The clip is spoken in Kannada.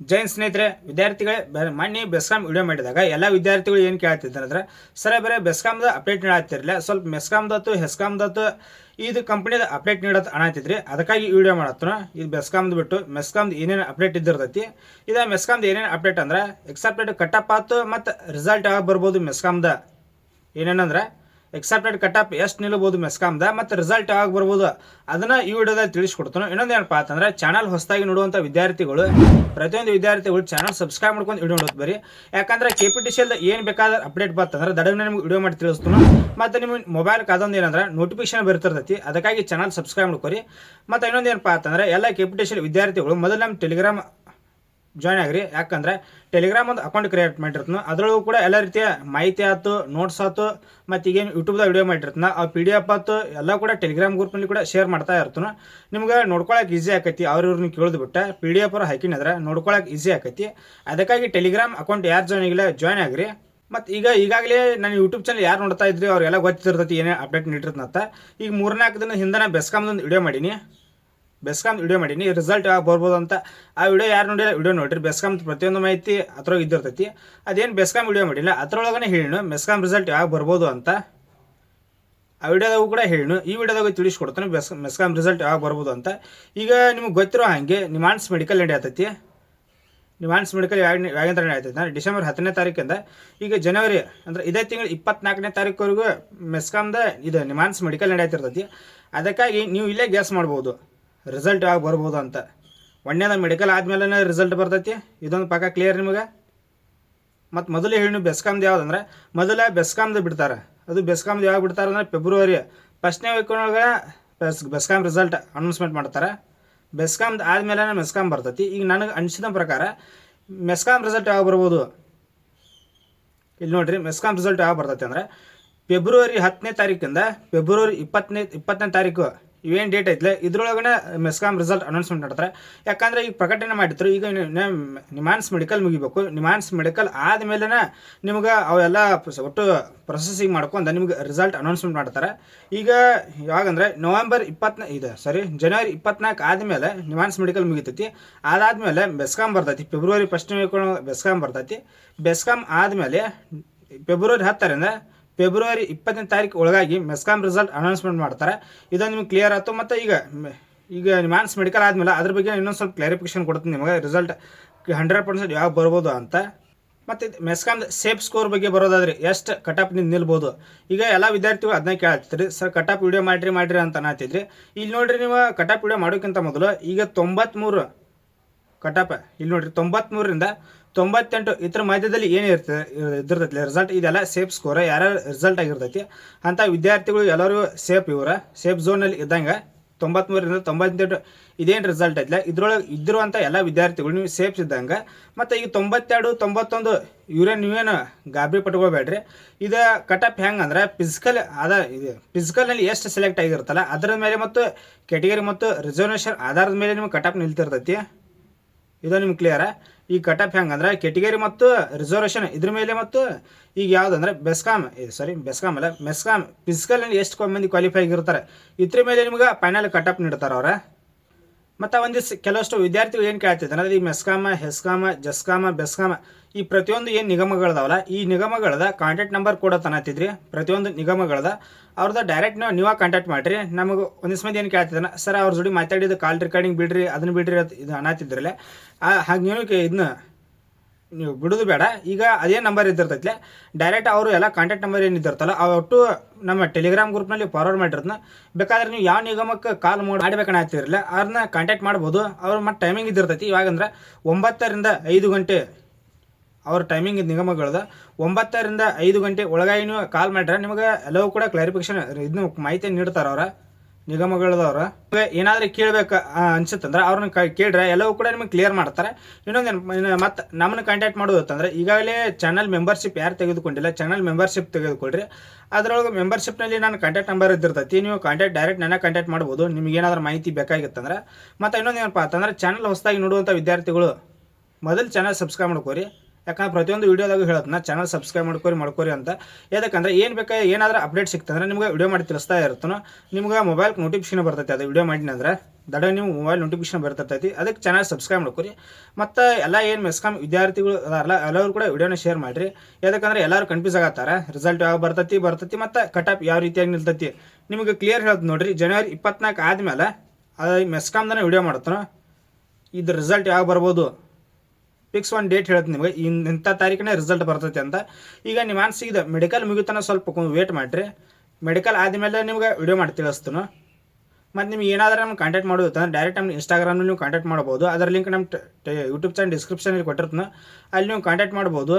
ಜೈನ್ ಸ್ನೇಹಿತರೆ, ವಿದ್ಯಾರ್ಥಿಗಳೇ ಮೊನ್ನೆ ಬೆಸ್ಕಾಮ್ ವಿಡಿಯೋ ಮಾಡಿದಾಗ ಎಲ್ಲ ವಿದ್ಯಾರ್ಥಿಗಳು ಏನು ಕೇಳ್ತಿದ್ದಾರೆ ಅಂದ್ರೆ, ಸರ ಬೇರೆ ಬೆಸ್ಕಾಮ್ದ ಅಪ್ಡೇಟ್ ನೀಡತ್ತಿರಲಿಲ್ಲ ಸ್ವಲ್ಪ ಮೆಸ್ಕಾಮ್ದತ್ತು ಹೆಸ್ಕಾಮ್ದತ್ತು ಇದು ಕಂಪ್ನಿದ ಅಪ್ಡೇಟ್ ನೀಡತ್ ಅಣತಿದ್ರಿ ಅದಕ್ಕಾಗಿ ವಿಡಿಯೋ ಮಾಡತ್ತನ. ಇದು ಬೆಸ್ಕಾಮ್ದು ಬಿಟ್ಟು ಮೆಸ್ಕಾಮ್ದು ಏನೇನು ಅಪ್ಡೇಟ್ ಇದ್ದಿರ್ತೈತಿ, ಇದು ಮೆಸ್ಕಾಮ್ದು ಏನೇನು ಅಪ್ಡೇಟ್ ಅಂದ್ರೆ ಎಕ್ಸೆಪ್ಟೆಡ್ ಕಟ್ಟಪ್ ಆತು ಮತ್ತು ರಿಸಲ್ಟ್ ಯಾವಾಗ ಬರ್ಬೋದು ಮೆಸ್ಕಾಮ್ದ ಏನೇನಂದ್ರೆ ಎಕ್ಸೆಪ್ಟೆಡ್ ಕಟಪ್ ಎಷ್ಟು ನಿಲ್ಲಬಹುದು ಮೆಸ್ಕಾಮ್ದ ಮತ್ತು ರಿಸಲ್ಟ್ ಯಾವಾಗ ಬರ್ಬೋದು ಅದನ್ನು ಈ ವಿಡಿಯೋದಲ್ಲಿ ತಿಳಿಸ್ಕೊಡ್ತಾನೆ. ಇನ್ನೊಂದು ಏನಪ್ಪ ಅಂತಂದ್ರೆ ಚಾನಲ್ ಹೊಸದಾಗಿ ನೋಡುವಂಥ ವಿದ್ಯಾರ್ಥಿಗಳು, ಪ್ರತಿಯೊಂದು ವಿದ್ಯಾರ್ಥಿಗಳು ಚಾನಲ್ ಸಬ್ಸ್ಕ್ರೈಬ್ ಮಾಡ್ಕೊಂಡು ವಿಡಿಯೋ ನೋಡೋದು ಬರೀ ಯಾಕಂದ್ರೆ ಕೆ ಪಿ ಟಿ ಸಿ ಏನು ಬೇಕಾದ್ರೆ ಅಪ್ಡೇಟ್ ಬರ್ತಂದ್ರೆ ದಡಗನೆ ನಿಮ್ಗೆ ವಿಡಿಯೋ ಮಾಡಿ ತಿಳಿಸ್ತಾನೆ. ಮತ್ತು ನಿಮ್ಮ ಮೊಬೈಲ್ ಅದೊಂದು ಏನಂದ್ರೆ ನೋಟಿಫಿಕೇಶನ್ ಬರ್ತಿರ್ತೈತಿ, ಅದಕ್ಕಾಗಿ ಚಾನಲ್ ಸಬ್ಸ್ಕ್ರೈಬ್ ಮಾಡ್ಕೊರಿ. ಮತ್ತು ಇನ್ನೊಂದು ಏನಪ್ಪ ಅಂತಂದ್ರೆ ಎಲ್ಲ ಕೆ ಪಿ ಟಿ ಸಿ ವಿದ್ಯಾರ್ಥಿಗಳು ಮೊದಲು ನಮ್ಮ ಟೆಲಿಗ್ರಾಮ್ ಜಾಯ್ನ್ ಆಗ್ರಿ. ಯಾಕಂದ್ರೆ ಟೆಲಿಗ್ರಾಮ್ ಒಂದು ಅಕೌಂಟ್ ಕ್ರಿಯೇಟ್ ಮಾಡಿರ್ತೀನಿ. ಅದರೊಳಗೂ ಕೂಡ ಎಲ್ಲ ರೀತಿಯ ಮಾಹಿತಿ ಆಯ್ತು ನೋಟ್ಸ್ ಆಯ್ತು ಮತ್ತು ಈಗೇನು ಯೂಟ್ಯೂಬ್ದಾಗ ವಿಡಿಯೋ ಮಾಡಿರ್ತಾನ. ಆ ಪಿ ಡಿ ಎಫ್ ಆಯ್ತು ಎಲ್ಲ ಕೂಡ ಟೆಲಿಗ್ರಾಮ್ ಗ್ರೂಪ್ನಲ್ಲಿ ಕೂಡ ಶೇರ್ ಮಾಡ್ತಾ ಇರ್ತೀನಿ. ನಿಮ್ಗೆ ನೋಡ್ಕೊಳಕ್ಕೆ ಈಸಿ ಆಕೈತಿ. ಅವ್ರವ್ರನ್ನ ಕೇಳಿದ್ ಬಿಟ್ಟು ಪಿ ಡಿ ಎಫ್ ಅವ್ರು ಹಾಕಿನಂದ್ರೆ ನೋಡ್ಕೊಳಕ್ಕೆ ಈಸಿ ಆಕೈತಿ. ಅದಕ್ಕಾಗಿ ಟೆಲಿಗ್ರಾಮ್ ಅಕೌಂಟ್ ಯಾರು ಜಾಯ್ನ್ ಆಗಿಲ್ಲ ಜಾಯ್ನ್ ಆಗ್ರಿ. ಮತ್ತು ಈಗ ಈಗಾಗಲೇ ನನ್ನ ಯೂಟ್ಯೂಬ್ ಚಾನಲ್ ಯಾರು ನೋಡ್ತಾ ಇದ್ರಿ, ಅವ್ರಿಗೆಲ್ಲ ಗೊತ್ತಿರ್ತೈತಿ, ಏನೇ ಅಪ್ಡೇಟ್ ನೀಡಿರ್ತಂತ ಈಗ ಮೂರ್ನಾಲ್ಕು ದಿನ ಹಿಂದೆ ಬೆಸ್ಕಾಮ್ದೊಂದು ವಿಡಿಯೋ ಮಾಡೀನಿ. ಬೆಸ್ಕಾಮ್ ವಿಡಿಯೋ ಮಾಡೀನಿ ರಿಸಲ್ಟ್ ಯಾವಾಗ ಬರ್ಬೋದು ಅಂತ. ಆ ವಿಡಿಯೋ ಯಾರು ನೋಡಿಲ್ಲ ವಿಡಿಯೋ ನೋಡಿರಿ. ಬೆಸ್ಕಾಮ್ ಪ್ರತಿಯೊಂದು ಮಾಹಿತಿ ಅದ್ರೊಳಗೆ ಇದ್ದಿರ್ತೈತಿ. ಅದೇನು ಬೆಸ್ಕಾಮ್ ವಿಡಿಯೋ ಮಾಡಿಲ್ಲ, ಅದ್ರೊಳಗನೆ ಹೇಳಿನು ಬೆಸ್ಕಾಮ್ ರಿಸಲ್ಟ್ ಯಾವಾಗ ಬರ್ಬೋದು ಅಂತ. ಆ ವಿಡಿಯೋದಾಗೂ ಕೂಡ ಹೇಳಿನು, ಈ ವಿಡಿಯೋದಾಗ ತಿಳಿಸ್ಕೊಡ್ತಾನೆ ಬೆಸ್ ಮೆಸ್ಕಾಮ್ ರಿಸಲ್ಟ್ ಯಾವಾಗ ಬರ್ಬೋದು ಅಂತ. ಈಗ ನಿಮ್ಗೆ ಗೊತ್ತಿರೋ ಹಾಗೆ ನಿಮಾನ್ಸ್ ಮೆಡಿಕಲ್ ನಡೆಯತೈತಿ ನಿಮಾನ್ಸ್ ಮೆಡಿಕಲ್ ಯಾವ ಯಾವಾಗಿಂದ ನಡೆಯತೈತಿ ಡಿಸೆಂಬರ್ ಹತ್ತನೇ ತಾರೀಕಿಂದ. ಈಗ ಜನವರಿ ಅಂದ್ರೆ ಇದೇ ತಿಂಗಳು ಇಪ್ಪತ್ನಾಲ್ಕನೇ ತಾರೀಕುವರೆಗೂ ಮೆಸ್ಕಾಮ್ದ ಇದು ನಿಮಾನ್ಸ್ ಮೆಡಿಕಲ್ ನಡೆಯತಿರ್ತೈತಿ ಅದಕ್ಕಾಗಿ ನೀವು ಇಲ್ಲೇ ಗ್ಯಾಸ್ ಮಾಡ್ಬೋದು. ರಿಸಲ್ಟ್ ಯಾವಾಗ ಬರ್ಬೋದು ಅಂತ. ಒಣ್ಣೆದ ಮೆಡಿಕಲ್ ಆದ್ಮೇಲೆ ರಿಸಲ್ಟ್ ಬರ್ತೈತಿ. ಇದೊಂದು ಪಕ್ಕ ಕ್ಲಿಯರ್ ನಿಮಗೆ. ಮತ್ತು ಮೊದಲು ಹೇಳಿ ಬೆಸ್ಕಾಮ್ದು ಯಾವ್ದಂದ್ರೆ, ಮೊದಲ ಬೆಸ್ಕಾಮ್ದು ಬಿಡ್ತಾರೆ. ಅದು ಬೆಸ್ಕಾಮ್ದು ಯಾವಾಗ ಬಿಡ್ತಾರೆ ಅಂದ್ರೆ ಫೆಬ್ರವರಿ ಫಸ್ಟ್ನೇ ವೀಕ್ನೊಳಗೆ ಬೆಸ್, ಬೆಸ್ಕಾಮ್ ರಿಸಲ್ಟ್ ಅನೌನ್ಸ್ಮೆಂಟ್ ಮಾಡ್ತಾರೆ. ಬೆಸ್ಕಾಮ್ದು ಆದಮೇಲೆ ಮೆಸ್ಕಾಮ್ ಬರ್ತೈತಿ. ಈಗ ನನಗೆ ಅನಿಸಿದ ಪ್ರಕಾರ ಮೆಸ್ಕಾಮ್ ರಿಸಲ್ಟ್ ಯಾವಾಗ ಬರ್ಬೋದು? ಇಲ್ಲಿ ನೋಡಿರಿ, ಮೆಸ್ಕಾಮ್ ರಿಸಲ್ಟ್ ಯಾವಾಗ ಬರ್ತೈತಿ ಅಂದ್ರೆ ಫೆಬ್ರವರಿ ಹತ್ತನೇ ತಾರೀಕಿಂದ ಫೆಬ್ರವರಿ ಇಪ್ಪತ್ತನೇ ಇಪ್ಪತ್ತನೇ ತಾರೀಕು ಇವೇನು ಡೇಟ್ ಐತ್ಲೆ? ಇದ್ರೊಳಗಡೆ ಮೆಸ್ಕಾಮ್ ರಿಸಲ್ಟ್ ಅನೌನ್ಸ್ಮೆಂಟ್ ಮಾಡ್ತಾರೆ ಯಾಕಂದ್ರೆ ಈಗ ಪ್ರಕಟಣೆ ಮಾಡಿದ್ರು, ಈಗ ನಿಮಾನ್ಸ್ ಮೆಡಿಕಲ್ ಮುಗಿಬೇಕು. ನಿಮಾನ್ಸ್ ಮೆಡಿಕಲ್ ಆದಮೇಲೆ ನಿಮ್ಗೆ ಅವೆಲ್ಲ ಒಟ್ಟು ಪ್ರೊಸೆಸಿಂಗ್ ಮಾಡ್ಕೊಂಡು ನಿಮ್ಗೆ ರಿಸಲ್ಟ್ ಅನೌನ್ಸ್ಮೆಂಟ್ ಮಾಡ್ತಾರೆ. ಈಗ ಯಾವಾಗಂದ್ರೆ ನವೆಂಬರ್ ಇಪ್ಪತ್ನಾ, ಇದು ಸಾರಿ ಜನವರಿ ಇಪ್ಪತ್ನಾಲ್ಕು ಆದಮೇಲೆ ನಿಮಾನ್ಸ್ ಮೆಡಿಕಲ್ ಮುಗಿತೈತಿ. ಅದಾದಮೇಲೆ ಬೆಸ್ಕಾಮ್ ಬರ್ತೈತಿ. ಫೆಬ್ರವರಿ ಫಸ್ಟ್ ಬೆಸ್ಕಾಮ್ ಬರ್ತೈತಿ. ಬೆಸ್ಕಾಮ್ ಆದಮೇಲೆ ಫೆಬ್ರವರಿ ಹತ್ತರಿಂದ ಫೆಬ್ರವರಿ ಇಪ್ಪತ್ತನೇ ತಾರೀಕು ಒಳಗಾಗಿ ಮೆಸ್ಕಾಮ್ ರಿಸಲ್ಟ್ ಅನೌನ್ಸ್ಮೆಂಟ್ ಮಾಡ್ತಾರೆ. ಇದು ನಿಮ್ಗೆ ಕ್ಲಿಯರ್ ಆಯ್ತು ಮತ್ತು ಈಗ ಈಗ ಮ್ಯಾನ್ಸ್ ಮೆಡಿಕಲ್ ಆದಮೇಲೆ ಅದ್ರ ಬಗ್ಗೆ ಇನ್ನೊಂದು ಸ್ವಲ್ಪ ಕ್ಲಾರಿಫಿಕೇಶನ್ ಕೊಡ್ತೀನಿ ನಿಮಗೆ. ರಿಸಲ್ಟ್ ಹಂಡ್ರೆಡ್ ಪರ್ಸೆಂಟ್ ಯಾವಾಗ ಬರ್ಬೋದು ಅಂತ. ಮತ್ತು ಮೆಸ್ಕಾಮ್ ಸೇಫ್ ಸ್ಕೋರ್ ಬಗ್ಗೆ ಬರೋದಾದ್ರೆ ಎಷ್ಟು ಕಟಪ್ನಿಂದ ನಿಲ್ಬೋದು? ಈಗ ಎಲ್ಲ ವಿದ್ಯಾರ್ಥಿಗಳು ಅದನ್ನ ಕೇಳ್ತಿದ್ರಿ. ಸರ್ ಕಟಪ್ ವಿಡಿಯೋ ಮಾಡಿರಿ ಮಾಡಿರಿ ಅಂತ ಅನ್ನತ್ತಿದ್ರಿ ಇಲ್ಲಿ ನೋಡ್ರಿ ನೀವು ಕಟಪ್ ವಿಡಿಯೋ ಮಾಡೋಕ್ಕಿಂತ ಮೊದಲು ಈಗ ತೊಂಬತ್ಮೂರು ಕಟಪ್ ಇಲ್ಲಿ ನೋಡ್ರಿ ತೊಂಬತ್ಮೂರರಿಂದ ತೊಂಬತ್ತೆಂಟು ಇದ್ರ ಮಧ್ಯದಲ್ಲಿ ಏನು ಇರ್ತದೆ ರಿಸಲ್ಟ್ ಇದೆಲ್ಲ ಸೇಫ್ ಸ್ಕೋರ್ ಯಾರ್ಯಾರ ರಿಸಲ್ಟ್ ಆಗಿರ್ತೈತಿ. ಅಂತ ವಿದ್ಯಾರ್ಥಿಗಳು ಎಲ್ಲರೂ ಸೇಫ್ ಇವರ ಸೇಫ್ ಝೋನಲ್ಲಿ ಇದ್ದಂಗೆ ತೊಂಬತ್ಮೂರರಿಂದ ತೊಂಬತ್ತೆಂಟು ಇದೇನು ರಿಸಲ್ಟ್ ಐತಿಲ್ಲ ಇದ್ರೊಳಗೆ ಇದ್ದಿರುವಂಥ ಎಲ್ಲ ವಿದ್ಯಾರ್ಥಿಗಳು ನೀವು ಸೇಫ್ ಇದ್ದಂಗೆ. ಮತ್ತು ಈಗ ತೊಂಬತ್ತೆರಡು, ತೊಂಬತ್ತೊಂದು, ಇವರೇ ನೀವೇನು ಗಾಬರಿ ಪಟ್ಕೋಬೇಡ್ರಿ. ಇದು ಕಟಪ್ ಹೆಂಗೆ ಅಂದ್ರೆ ಫಿಸಿಕಲ್ ಅದ ಇದು ಫಿಸಿಕಲ್ನಲ್ಲಿ ಎಷ್ಟು ಸೆಲೆಕ್ಟ್ ಆಗಿರುತ್ತಲ್ಲ ಅದರ ಮೇಲೆ ಮತ್ತು ಕೆಟಗರಿ ಮತ್ತು ರಿಸರ್ವೇಷನ್ ಆಧಾರದ ಮೇಲೆ ನಿಮ್ಗೆ ಕಟಪ್ ನಿಲ್ತಿರ್ತೈತಿ. ಇದು ನಿಮ್ಗೆ ಕ್ಲಿಯರ ಈ ಕಟ್ ಆಫ್ ಹೆಂಗಂದ್ರೆ ಕೆಟಗರಿ ಮತ್ತು ರಿಸರ್ವೇಷನ್ ಇದ್ರ ಮೇಲೆ ಮತ್ತು ಈಗ ಯಾವುದಂದ್ರೆ ಬೆಸ್ಕಾಮ್ ಸಾರಿ ಬೆಸ್ಕಾಮ್ ಅಲ್ಲ ಮೆಸ್ಕಾಮ್ ಫಿಸಿಕಲ್ ಎಷ್ಟು ಮಂದಿ ಕ್ವಾಲಿಫೈ ಆಗಿರ್ತಾರೆ. ಇದ್ರ ಮೇಲೆ ನಿಮ್ಗೆ ಫೈನಲ್ ಕಟ್ ಆಫ್ ನೀಡ್ತಾರೆ ಅವ್ರ. ಮತ್ತು ಒಂದಿಷ್ಟು ಕೆಲವಷ್ಟು ವಿದ್ಯಾರ್ಥಿಗಳು ಏನು ಕೇಳ್ತಿದ್ದಾರೆ ಅಂದ್ರೆ ಈ ಮೆಸ್ಕಾಮ, ಹೆಸ್ಕಾಮ, ಜಸ್ಕಾಮ, ಬೆಸ್ಕಾಮ ಈ ಪ್ರತಿಯೊಂದು ಏನು ನಿಗಮಗಳದಾವಲ್ಲ, ಈ ನಿಗಮಗಳದ ಕಾಂಟ್ಯಾಕ್ಟ್ ನಂಬರ್ ಕೂಡ ತನತಿದ್ರಿ ಪ್ರತಿಯೊಂದು ನಿಗಮಗಳದ ಅವ್ರದ್ದು ಡೈರೆಕ್ಟ್ ನೀವು, ನೀವೇ ಕಾಂಟ್ಯಾಕ್ಟ್ ಮಾಡಿರಿ. ನಮಗೆ ಒಂದಿಷ್ಟು ಮಂದಿ ಏನು ಕೇಳ್ತಿದ್ದಾನೆ ಸರ್, ಅವ್ರ ಜೋಡಿ ಮಾತಾಡಿದ್ದು ಕಾಲ್ ರೆಕಾರ್ಡಿಂಗ್ ಬಿಡ್ರಿ, ಅದನ್ನ ಬಿಡ್ರಿ ಇದು ಅನ್ನತಿದ್ರಲ್ಲೇ ಹಾಗೆ ನೀವು ಇದನ್ನ ನೀವು ಬಿಡೋದು ಬೇಡ. ಈಗ ಅದೇ ನಂಬರ್ ಇದ್ದಿರ್ತೈತೆ ಡೈರೆಕ್ಟ್ ಅವರು ಎಲ್ಲ ಕಾಂಟ್ಯಾಕ್ಟ್ ನಂಬರ್ ಏನು ಇದ್ದಿರ್ತಲ್ಲ ಅವಟ್ಟು ನಮ್ಮ ಟೆಲಿಗ್ರಾಮ್ ಗ್ರೂಪ್ನಲ್ಲಿ ಫಾರ್ವರ್ಡ್ ಮಾಡಿರೋದನ್ನ ಬೇಕಾದ್ರೆ ನೀವು ಯಾವ ನಿಗಮಕ್ಕೆ ಕಾಲ್ ಮಾಡಿ ಮಾಡ್ಬೇಕನ್ನ ಅದನ್ನ ಅವ್ರನ್ನ ಕಾಂಟ್ಯಾಕ್ಟ್ ಮಾಡ್ಬೋದು. ಅವ್ರು ಮತ್ತೆ ಟೈಮಿಂಗ್ ಇದ್ದಿರ್ತೈತಿ. ಇವಾಗಂದ್ರೆ ಒಂಬತ್ತರಿಂದ ಐದು ಗಂಟೆ ಅವ್ರ ಟೈಮಿಂಗ್ ನಿಗಮಗಳದ. ಒಂಬತ್ತರಿಂದ ಐದು ಗಂಟೆ ಒಳಗಾಗಿ ನೀವು ಕಾಲ್ ಮಾಡ್ರೆ ನಿಮಗೆ ಎಲ್ಲವೂ ಕೂಡ ಕ್ಲಾರಿಫಿಕೇಶನ್ ಇದನ್ನು ಮಾಹಿತಿ ನೀಡ್ತಾರೆ ಅವ್ರ. ನಿಗಮಗಳದವ್ರ. ಏನಾದ್ರೂ ಕೇಳ್ಬೇಕು ಅನ್ಸುತ್ತಂದ್ರೆ ಅವ್ರನ್ನ ಕೇಳ್ರೆ ಎಲ್ಲವೂ ಕೂಡ ನಿಮಗೆ ಕ್ಲಿಯರ್ ಮಾಡ್ತಾರೆ. ಇನ್ನೊಂದು ಮತ್ತೆ ನಮ್ಮನ್ನ ಕಾಂಟ್ಯಾಕ್ಟ್ ಮಾಡೋದಂತಂದ್ರೆ ಈಗಾಗಲೇ ಚಾನಲ್ ಮೆಂಬರ್ಶಿಪ್ ಯಾರು ತೆಗೆದುಕೊಂಡಿಲ್ಲ ಚಾನಲ್ ಮೆಂಬರ್ಶಿಪ್ ತೆಗೆದುಕೊಳ್ರಿ. ಅದರೊಳಗೆ ಮೆಂಬರ್ಶಿಪ್ನಲ್ಲಿ ನಾನು ಕಾಂಟ್ಯಾಕ್ಟ್ ನಂಬರ್ ಇದ್ದಿರ್ತೈತಿ, ನೀವು ಕಾಂಟ್ಯಾಕ್ಟ್ ಡೈರೆಕ್ಟ್ ನನ್ನ ಕಾಂಟ್ಯಾಕ್ಟ್ ಮಾಡ್ಬೋದು, ನಿಮ್ಗೆ ಏನಾದ್ರೂ ಮಾಹಿತಿ ಬೇಕಾಗಿತ್ತಂದ್ರೆ. ಮತ್ತು ಇನ್ನೊಂದು ಏನಪ್ಪ ಅಂತಂದ್ರೆ ಚಾನಲ್ ಹೊಸದಾಗಿ ನೋಡುವಂಥ ವಿದ್ಯಾರ್ಥಿಗಳು, ಮೊದಲು ಚಾನಲ್ ಸಬ್ಸ್ಕ್ರೈಬ್ ಮಾಡ್ಕೋರಿ. ಯಾಕಂದ್ರೆ ಪ್ರತಿಯೊಂದು ವಿಡಿಯೋದಾಗ ನಾ ಚಾನಲ್ ಸಬ್ಸ್ಕ್ರೈಬ್ ಮಾಡ್ಕೊರಿ ಮಾಡ್ಕೊರಿ ಅಂತ. ಯಾಕಂದ್ರೆ ಏನು ಬೇಕಾ, ಏನಾದರೂ ಅಪ್ಡೇಟ್ ಸಿಕ್ತಂದ್ರೆ ನಿಮ್ಗೆ ವಿಡಿಯೋ ಮಾಡಿ ತಿಳಿಸ್ತಾ ಇರ್ತಾನೋ. ನಿಮ್ಗೆ ಮೊಬೈಲ್ ನೋಟಿಫಿಕೇಶನ್ ಬರ್ತೈತೆ, ಅದು ವಿಡಿಯೋ ಮಾಡಿನಂದ್ರೆ ದಡ ನೀವು ಮೊಬೈಲ್ ನೋಟಿಫಿಕೇಶನ್ ಬರ್ತೈತಿ ಅದಕ್ಕೆ ಚಾನಲ್ ಸಬ್ಸ್ಕ್ರೈಬ್ ಮಾಡ್ಕೊರಿ. ಮತ್ತು ಎಲ್ಲ ಏನು ಮೆಸ್ಕಾಮ್ ವಿದ್ಯಾರ್ಥಿಗಳು ಅದಾರಲ್ಲ, ಎಲ್ಲರೂ ಕೂಡ ವಿಡಿಯೋನ ಶೇರ್ ಮಾಡಿರಿ. ಯಾಕಂದ್ರೆ ಎಲ್ಲರೂ ಕನ್ಫ್ಯೂಸ್ ಆಗತ್ತಾರ. ರಿಸಲ್ಟ್ ಯಾವಾಗ ಬರ್ತೈತಿ ಬರ್ತೈತಿ, ಮತ್ತು ಆಫ್ ಯಾವ ರೀತಿಯಾಗಿ ನಿಲ್ತೈತಿ. ನಿಮಗೆ ಕ್ಲಿಯರ್ ಹೇಳೋದು ನೋಡಿರಿ ಜನವರಿ ಇಪ್ಪತ್ನಾಲ್ಕು ಆದಮೇಲೆ, ಅದು ಮೆಸ್ಕಾಮ್ದನ ವಿಡಿಯೋ ಮಾಡ್ತಾನೋ ಇದ್ರ ರಿಸಲ್ಟ್ ಯಾವಾಗ ಬರ್ಬೋದು? ಫಿಕ್ಸ್ ಒಂದು ಡೇಟ್ ಹೇಳ್ತೀನಿ ನಿಮಗೆ. ಇಂಥ ತಾರೀಕಿನ ರಿಸಲ್ಟ್ ಬರ್ತೈತೆ ಅಂತ. ಈಗ ನಿಮ್ಮ ಅನ್ಸಿಗೆ ಮೆಡಿಕಲ್ ಮುಗಿತನ ಸ್ವಲ್ಪ ವೇಟ್ ಮಾಡಿರಿ. ಮೆಡಿಕಲ್ ಆದಮೇಲೆ ನಿಮ್ಗೆ ವಿಡಿಯೋ ಮಾಡಿ ತಿಳಿಸ್ತಾನು. ಮತ್ತು ನಿಮ್ಗೆ ಏನಾದರೂ ನಮ್ಗೆ ಕಾಂಟ್ಯಾಕ್ಟ್ ಮಾಡೋದು ಡೈರೆಕ್ಟ್ ನಮ್ಮ ಇನ್ಸ್ಟಾಗ್ರಾಮ್ನಲ್ಲಿ ನೀವು ಕಾಂಟ್ಯಾಕ್ಟ್ ಮಾಡ್ಬೋದು. ಅದರ ಲಿಂಕ್ ನಮ್ಮ ಯೂಟ್ಯೂಬ್ ಚಾನಲ್ ಡಿಸ್ಕ್ರಿಪ್ಷನಲ್ಲಿ ಕೊಟ್ಟಿರ್ತೀನಿ. ಅಲ್ಲಿ ನೀವು ಕಾಂಟ್ಯಾಕ್ಟ್ ಮಾಡ್ಬೋದು.